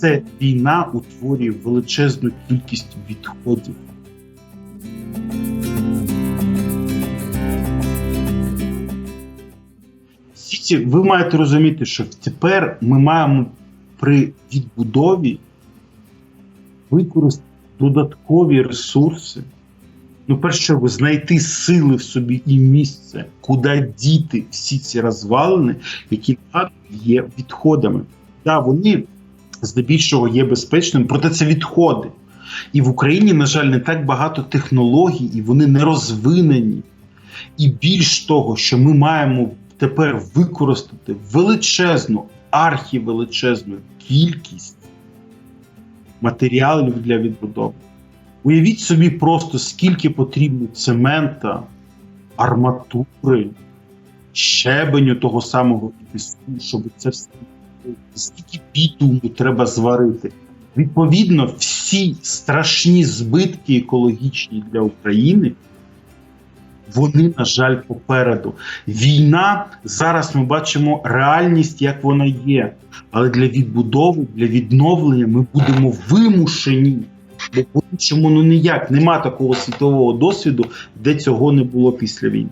це війна утворює величезну кількість відходів. Ви маєте розуміти, що тепер ми маємо при відбудові використати додаткові ресурси. Ну, перше, чого, знайти сили в собі і місце, куди діти всі ці розвалини, які є відходами. Да, вони здебільшого є безпечними, проте це відходи. І в Україні, на жаль, не так багато технологій, і вони не розвинені. І більш того, що ми маємо тепер використати величезну, архівеличезну кількість матеріалів для відбудови. Уявіть собі просто, скільки потрібно цемента, арматури, щебеню того самого піску, щоб це все скільки бітуму треба зварити. Відповідно, всі страшні збитки екологічні для України. Вони, на жаль, попереду. Війна зараз ми бачимо реальність, як вона є. Але для відбудови, для відновлення ми будемо вимушені. Бо по-іншому ну ніяк нема такого світового досвіду, де цього не було після війни.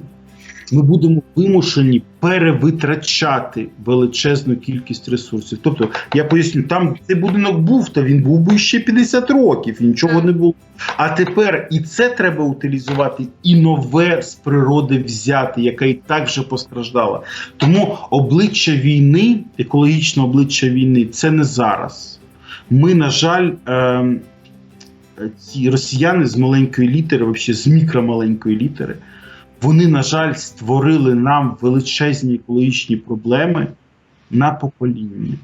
Ми будемо вимушені перевитрачати величезну кількість ресурсів. Тобто, я поясню, там цей будинок був, то він був би ще 50 років, і нічого не було. А тепер і це треба утилізувати, і нове з природи взяти, яке і так вже постраждала. Тому обличчя війни, екологічне обличчя війни, це не зараз. Ми, на жаль, ем, ці росіяни з маленької літери, взагалі з мікромаленької літери, вони, на жаль, створили нам величезні екологічні проблеми на покоління.